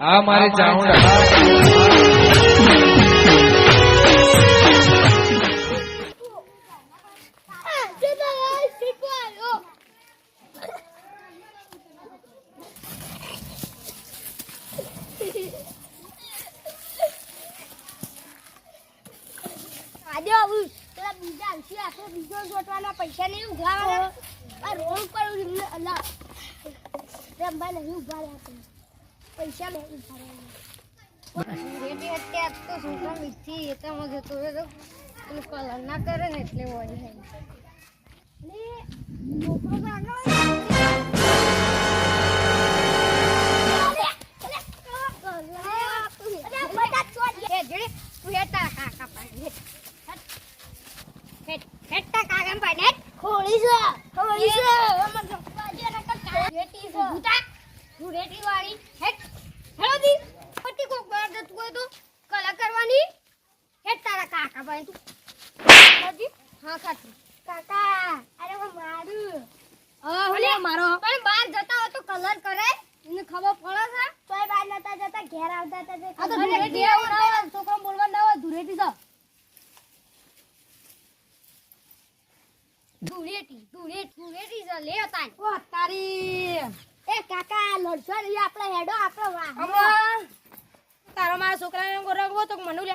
આ મારે ચાઉંડા આજે આવું પેલા બીજા આવશે આપણે બીજો જોટવાના પૈસા નહીં ઉઘરાવાના આ રોડ પર રમવા નહીં ઊભા રહ્યા પૈસા રહ્યા રેડી અત્યાર તો છોકરા મીઠી એ તો મગે તો કલર ના કરે ને એટલે વળી ને છોકરો ગાનો ખોળી છે ખોળી છે અમર ગપ્પાજી અને કાકા રેટી છે ભૂતા વાળી હેટ હેલો દી પટી કોક બાર જતું હોય તો કલા કરવાની હેટ તારા કાકા ભાઈ તું હેડી હા કાકી કાકા અરે હું મારું. હા મારો. પણ બહાર જતા હોય તો કલર કરે. એને ખબર પડે છે? તોય બહાર નતા જતા ઘેર આવતા હતા આ તો છોકરા બોલવા ના હોય ધૂળેટી તો. ધૂળેટી ધૂળેટી ધૂળેટી છે લે તાન ઓ તારી. એ કાકા લડશો આપણે હેડો આપણે વાહ. તારો મારા છોકરાને તો મને લે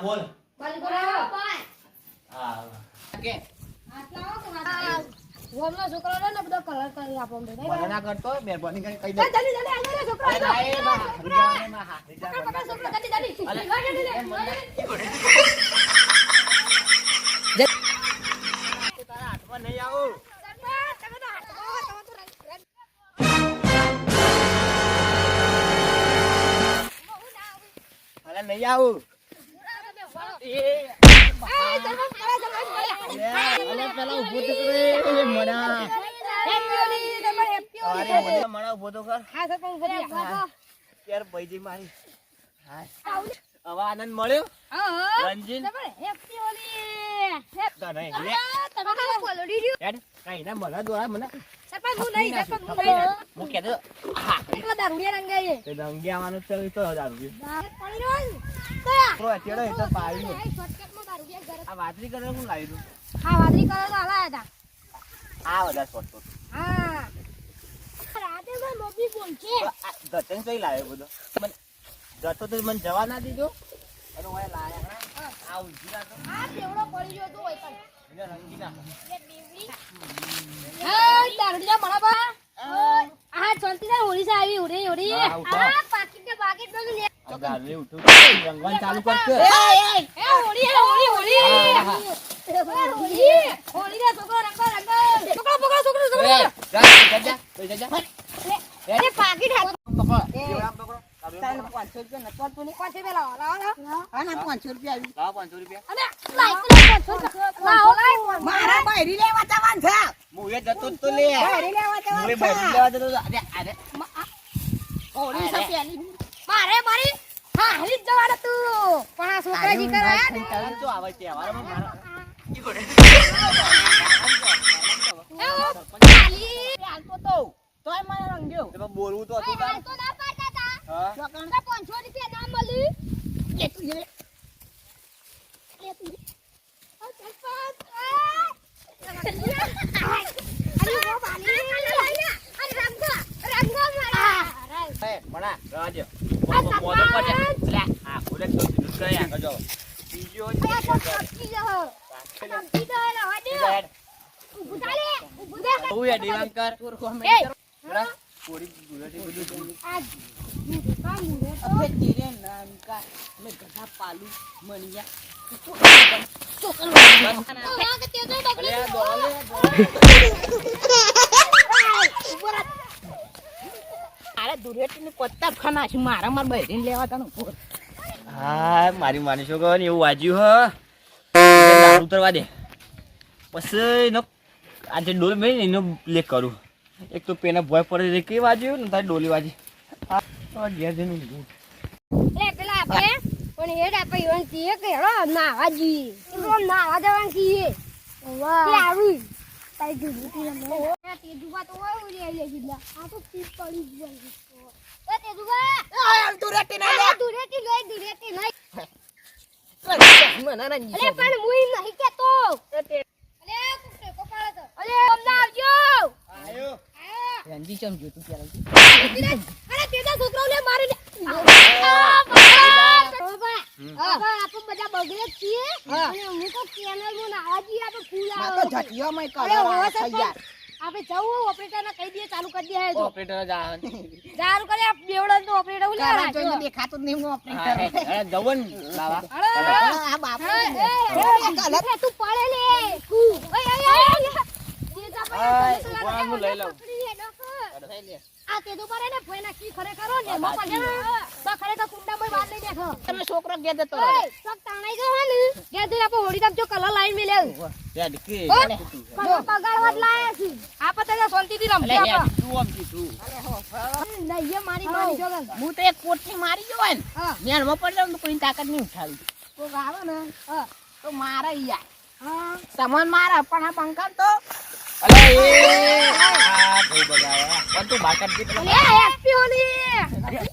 બોલ. બંધ કરો. હા કે આટલા આવો કે? વાત વોમનો છોકરો ને બધો કલર કરી આપો કરતો મહેરબાની કરી કહી દે. છોકરો છોકરો, નહીં આવું. તમે તો પલોડી મળ્યો? યાર કઈ ના મને દોરા મને. સરપંચ, હું નહીં, સરપંચ, હું નહીં. હા એટલો દારૂડિયા. તે તો? અત્યારે એ તો પાડી આ હું લાવી દઉં. હા, વાદળી કલર તો હતા. આ બધા શોટ હા. રાતે બોલશે ગતન કઈ લાવ્યો બધો? મને જતો તો મને જવા ના દીધો. અને ઓય લાયા. આ તો. આ બેવડો પડી ગયો તો હોય પણ. એને રંગી ના હા, દારૂડિયા મળા બા. હા, ચાલતી જાય, હોળી છે આવી, હોળી, હોળી. હા, ઉઠો. હા, પાકીટ ને બાકીટ બધું લે. આ ગાલે ઉઠું રંગવાન ચાલુ કરશે એ, હોળી, એ, હોળી, હોળી. હા, હા. એ, હોળી. હોળી રે, છોકરો, રંગો, રંગો. છોકરો, પકડો, છોકરો, છોકરો. એ, જા, જા, જા, જા, જા, જા. એ, પાકીટ હાથ- પકડો, કેવડા પકડો. પાંચસો રૂપિયા લાવો, લાવો. લાવો પાંચસો રૂપિયા અને લાઈક તો લાવો, છોકરો. લાવો, લાવો. મારા બૈરી લેવા જવાનું છે હું એ જતો તો લે બૈરી લેવા હું એ બૈરી લેવા જતો અરે, અરે. હોળી છે મારે મારી હા હાલી જ તું પણ આ છોકરા કરાયા ને તરત જો આવે તહેવારોમાં મારા ખાલી હાલતો તો તોય મને રંગ્યો બોલવું તો હતું તો ના તા હા ચોકણ તો 500 રૂપિયા ના મળી લે તું લે લે તું આ સરપંચ! અરે વો બાલી અરે રંગો રંગો મારા એ, મણા, રહેવા દ્યો. આ મોઢું- મોઢું પર જા. સરપંચ! લે, આ ખોલે તો જ કરી આગળ જો. બીજો જ. પકી જાઓ રવા દે બીજા હેડ. ઊભું ચાલે ઊભું દે હેડ, દિવાંકર. એ બરાબર? થોડી ગુલાટી બધું આ કામ મુરે તો તો તે તો મારા બહેરીને લેવા ઊભો. હા, મારી માની છોકરો એવું વાજ્યું, હ. ઉતરવા દે. પછી એનો આજે ડોલ મેં એનો લે કરું. એક તો પેના ભોય પડે કઈ વાજ્યું ને તારી ડોલી વાજી. હા તો ઘેર એટલે પેલા આપણે પણ હેડ આપણે એવું કહીએ કે હેડો નાવા જઈએ. એમ નાવા જવાનું કહીએ કે આવી તારી દુધુતી રમે એ તેજુબા તો હોય ઉડી લે જીલા આ તો ચીપ પડી જ જાય એ તેજુબા આ દુરેટી ના લે. દુરેટી લઈ દુરેટી લઈ મને ના અલે પણ મુઈ નહીં કેતો. અલે તું ટેકો તો. અલે અમને આવજો. આયો. આયો. રંજી ચમ જોતું પેલા અરે તેજા છોકરાઓ લે મારી લે આ બાબા બાબા આપણે બધા બગડે જ છીએ અને હું તો ચેનલમાં નાવા જઈએ આપણે ફૂલ ના આવે તો જટિયોમાં અરે કલર હોવે આવે તો છે યાર આપણે જવું ઓપરેટર ને કહી દઈએ ચાલુ કરી દે તો ઓપરેટર જ ચાલુ કરી આ બેવડા તો ઓપરેટર દેખાતું નહીં હું ઓપરેટર આ બાપુ તું પડે લે. કુ ઓય ઓય ઓય હા, ઊભા હું લઈ લઉં. આ તે તો પડે ને ફોઈ નાખી ખરેખર ને મો પડે તો ખરેખર કુંડામાં વાર નહીં દેખો તમે છોકરો કે દેતો ઓય તાણાઈ ગયો હે ને કે દે આપો હોડી તમ જો કલર લાઈન મે લેવ. પગાર પગારવા જ લાયા છે આ પતે શાંતિથી રમજે આપણે. તું આમથી તું. નહીં એ મારી મારી જોગન હું તો એક કોટથી મારી હોય ને હા. નેણમાં પડી જાઉં તો કોઈ તાકાત નહીં ઉઠાવી કોક આવે ને હા તો મારે યાર હા સામાન મારા પણ આ પંખા તો અલે, એ, આ બહુ બગાડ્યા. પણ તું બહાર કાઢ દે પેલા. લે હેપી હોલી બગાડ્યા,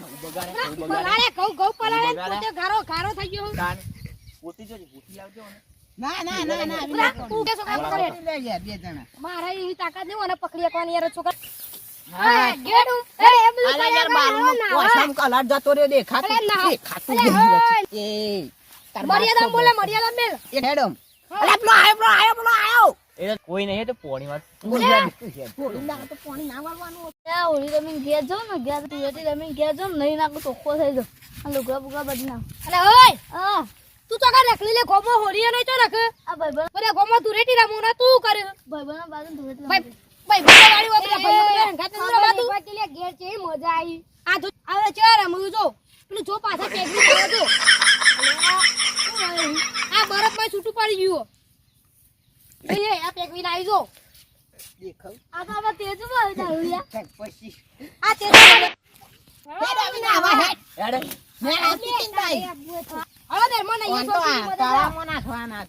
બહુ બગાડ્યા. પલાળે ઘઉં ઘઉં પલાળે પોતે ગારો ગારો થઈ ગયો. પોતી જોજે, પોતી આવજો ને. ના. તું કે છોકરા પકડે લે યાર બે જણા મારા એવી તાકાત નહીં પકડી એકવાની યાર છોકરા. કોઈ નહીં તો પોણી તું હેડ. ના તો પાણી ના વાળવાનું હોળી ઘેર જાઓ ને ઘેર તુવેટી તમે ઘેર નહીં નાખો ચોખ્ખો થઈ આ લુગડા બુગડા બધી નાખ ઓય! હા. તું તો કા રખલી લે ગોમો હોરીએ નઈ તો રખ. આ ભાઈબંધ બધા ગોમો તું રેટી રમો ના તું કરે. ભાઈબંધ બાજુ તુવેટી ભાઈ. ભાઈ વાળી વાત ભાઈ ભાઈ હંગાત ન રમાતું લે ઘેર છે મજા આવી. આ તો આવે ચાર રમું જો. પેલું જો પાછા પેગની પાડો તો આ બરફમાં છૂટું પડી ગયું એ આ પેગવીને આવી જો. દેખાવ. આ તો હવે તેજમાં આવી જાય પછી. આ તે હેડ આવીને આવા હેડ. હેડ. મેં આવતી તીન દર મને તો નાખવાના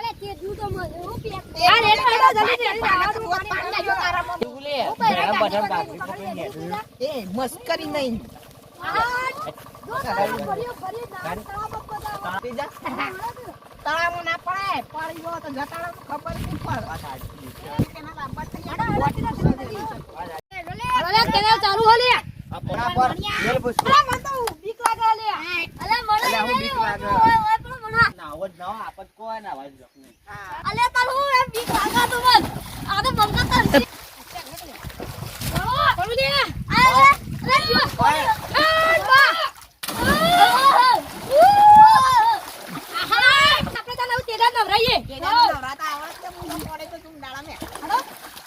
એ તે જુ તો મને હું પેક આ રેડ પાડો જલ્દી જલ્દી આવા દો પાણી પાણી લાગ્યો તારા તું લે. મારા બટન બાકી પકડીને હેડ. એ મસ્કરી નહીં જા ના પડે. પડી ગયો તો જતાડો ખબર નહીં પડે. તેના લાંબા થઈ ગયા. કેનાલ ચાલુ હો લે. બીક લાગે?